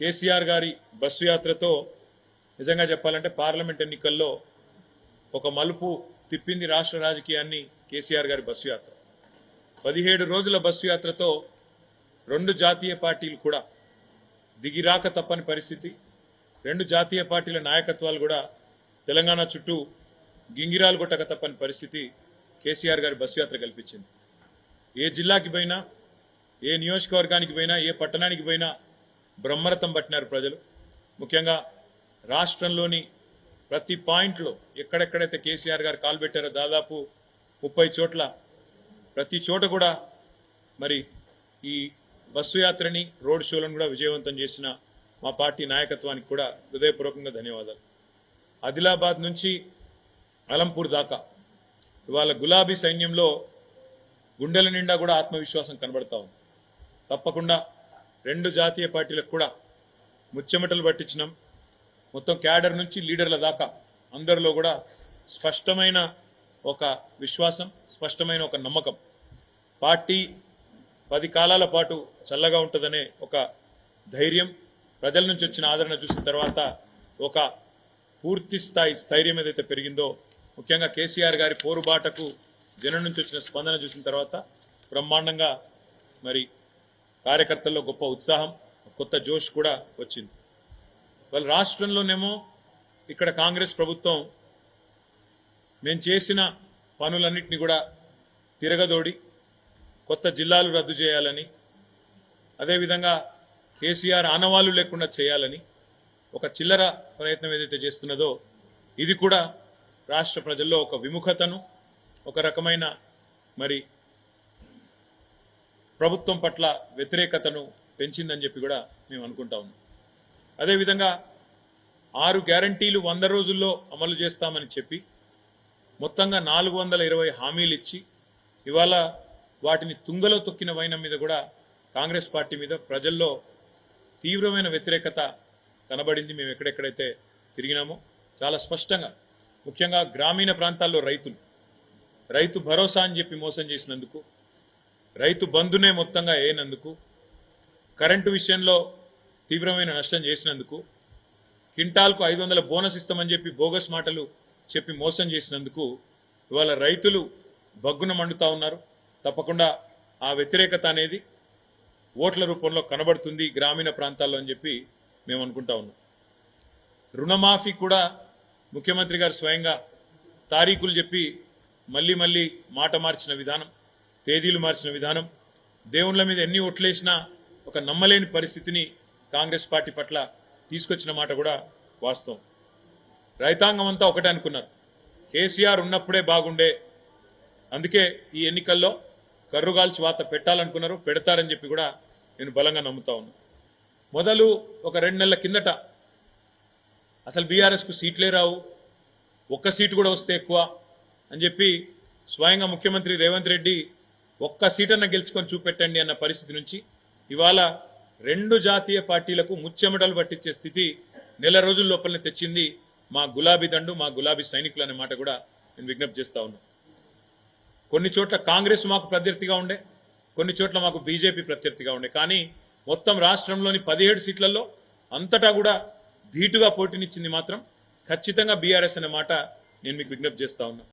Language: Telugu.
కేసీఆర్ గారి బస్సు యాత్రతో నిజంగా చెప్పాలంటే పార్లమెంట్ ఎన్నికల్లో ఒక మలుపు తిప్పింది రాష్ట్ర రాజకీయాన్ని కేసీఆర్ గారి బస్సు యాత్ర. పదిహేడు రోజుల బస్సు యాత్రతో రెండు జాతీయ పార్టీలు కూడా దిగిరాక తప్పని పరిస్థితి. రెండు జాతీయ పార్టీల నాయకత్వాలు కూడా తెలంగాణ చుట్టూ గింగిరాలు కొట్టక తప్పని పరిస్థితి కేసీఆర్ గారి బస్సు యాత్ర కల్పించింది. ఏ జిల్లాకి పోయినా ఏ నియోజకవర్గానికి పోయినా ఏ పట్టణానికి పోయినా బ్రహ్మరథం పట్టినారు ప్రజలు. ముఖ్యంగా రాష్ట్రంలోని ప్రతి పాయింట్లో ఎక్కడెక్కడైతే కేసీఆర్ గారు కాలు పెట్టారో దాదాపు ముప్పై చోట్ల ప్రతి చోట కూడా మరి ఈ బస్సు యాత్రని రోడ్ షోలను కూడా విజయవంతం చేసిన మా పార్టీ నాయకత్వానికి కూడా హృదయపూర్వకంగా ధన్యవాదాలు. ఆదిలాబాద్ నుంచి అలంపూర్ దాకా ఇవాళ గులాబీ సైన్యంలో గుండెల నిండా కూడా ఆత్మవిశ్వాసం కనబడతా ఉంది. తప్పకుండా రెండు జాతీయ పార్టీలకు కూడా ముచ్చెమటలు పట్టించినాం. మొత్తం క్యాడర్ నుంచి లీడర్ల దాకా అందరిలో కూడా స్పష్టమైన ఒక విశ్వాసం స్పష్టమైన ఒక నమ్మకం. పార్టీ పది కాలాల పాటు చల్లగా ఉంటుందనే ఒక ధైర్యం ప్రజల నుంచి వచ్చిన ఆదరణ చూసిన తర్వాత ఒక పూర్తి స్థాయి స్థైర్యం ఏదైతే పెరిగిందో ముఖ్యంగా కేసీఆర్ గారి పోరుబాటకు జనం నుంచి వచ్చిన స్పందన చూసిన తర్వాత బ్రహ్మాండంగా మరి కార్యకర్తల్లో గొప్ప ఉత్సాహం కొత్త జోష్ కూడా వచ్చింది. వాళ్ళ రాష్ట్రంలోనేమో ఇక్కడ కాంగ్రెస్ ప్రభుత్వం మేము చేసిన పనులన్నింటినీ కూడా తిరగదోడి కొత్త జిల్లాలు రద్దు చేయాలని అదేవిధంగా కేసీఆర్ ఆనవాళ్ళు లేకుండా చేయాలని ఒక చిల్లర ప్రయత్నం ఏదైతే చేస్తున్నదో ఇది కూడా రాష్ట్ర ప్రజల్లో ఒక విముఖతను ఒక రకమైన మరి ప్రభుత్వం పట్ల వ్యతిరేకతను పెంచిందని చెప్పి కూడా మేము అనుకుంటా ఉన్నాం. అదేవిధంగా ఆరు గ్యారంటీలు వంద రోజుల్లో అమలు చేస్తామని చెప్పి మొత్తంగా నాలుగు వందల ఇరవై హామీలు ఇచ్చి ఇవాళ వాటిని తుంగలో తొక్కిన వైనం మీద కూడా కాంగ్రెస్ పార్టీ మీద ప్రజల్లో తీవ్రమైన వ్యతిరేకత కనబడింది. మేము ఎక్కడెక్కడైతే తిరిగినామో చాలా స్పష్టంగా ముఖ్యంగా గ్రామీణ ప్రాంతాల్లో రైతులు రైతు భరోసా అని చెప్పి మోసం చేసినందుకు రైతు బంధునే మొత్తంగా వేయనందుకు కరెంటు విషయంలో తీవ్రమైన నష్టం చేసినందుకు కింటాల్కు ఐదు వందల బోనస్ ఇస్తామని చెప్పి బోగస్ మాటలు చెప్పి మోసం చేసినందుకు ఇవాళ రైతులు బగ్గున మండుతా ఉన్నారు. తప్పకుండా ఆ వ్యతిరేకత అనేది ఓట్ల రూపంలో కనబడుతుంది గ్రామీణ ప్రాంతాల్లో అని చెప్పి మేము అనుకుంటా ఉన్నాం. రుణమాఫీ కూడా ముఖ్యమంత్రి గారు స్వయంగా తారీఖులు చెప్పి మళ్ళీ మళ్ళీ మాట మార్చిన విధానం. తేదీలు మార్చిన విధానం దేవుళ్ళ మీద ఎన్ని ఓట్లేసినా ఒక నమ్మలేని పరిస్థితిని కాంగ్రెస్ పార్టీ పట్ల తీసుకొచ్చిన మాట కూడా వాస్తవం. రైతాంగం అంతా ఒకటే అనుకున్నారు. కేసీఆర్ ఉన్నప్పుడే బాగుండే. అందుకే ఈ ఎన్నికల్లో కర్రుగాల్చి వాత పెట్టాలనుకున్నారు పెడతారని చెప్పి కూడా నేను బలంగా నమ్ముతా ఉన్నాను మొదలు ఒక రెండు నెలల కిందట అసలు బీఆర్ఎస్కు సీట్లే రావు ఒక్క సీటు కూడా వస్తే ఎక్కువ అని చెప్పి స్వయంగా ముఖ్యమంత్రి రేవంత్ రెడ్డి ఒక్క సీటన్న గెలుచుకొని చూపెట్టండి అన్న పరిస్థితి నుంచి ఇవాళ రెండు జాతీయ పార్టీలకు ముచ్చెమటలు పట్టించే స్థితి నెల రోజుల లోపలనే తెచ్చింది మా గులాబీ దండు మా గులాబీ సైనికులు అనే మాట కూడా నేను విజ్ఞప్తి చేస్తా ఉన్నా. కొన్ని చోట్ల కాంగ్రెస్ మాకు ప్రత్యర్థిగా ఉండే కొన్ని చోట్ల మాకు బీజేపీ ప్రత్యర్థిగా ఉండే. కానీ మొత్తం రాష్ట్రంలోని పదిహేడు సీట్లలో అంతటా కూడా ధీటుగా పోటీనిచ్చింది మాత్రం ఖచ్చితంగా బీఆర్ఎస్ అనే మాట నేను మీకు విజ్ఞప్తి చేస్తా ఉన్నా.